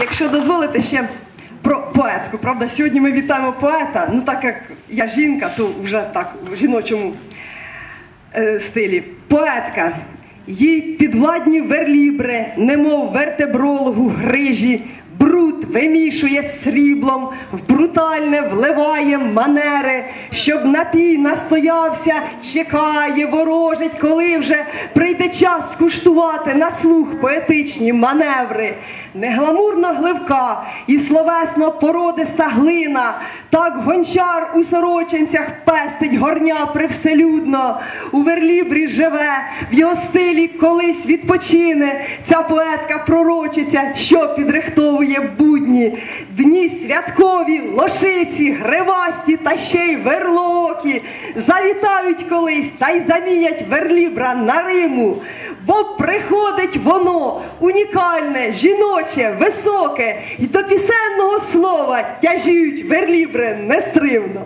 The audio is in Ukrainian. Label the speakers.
Speaker 1: якщо дозволите ще про поетку. Правда, сьогодні ми вітаємо поета. Ну так як я жінка, то вже так в жіночому е, стилі. Поетка. Їй підвладні верлібри, немов вертебрологу грижі, бруд вимішує сріблом, в брутальне вливає манери, щоб напій настоявся, чекає, ворожить, коли вже прийде час скуштувати на слух поетичні маневри. Негламурна гливка і словесно породиста глина, так гончар у сорочинцях пестить горня привселюдно, у верлібрі живе, в його стилі колись відпочине. Ця поетка пророчиця, що підрихтовує будні, дні святкові, лошиці, гривасті та ще й верлокі. Завітають колись та й замінять верлібра на Риму, бо приходить воно унікальне, жіноче, високе, і до пісенного слова тяжіють верлібри нестримно.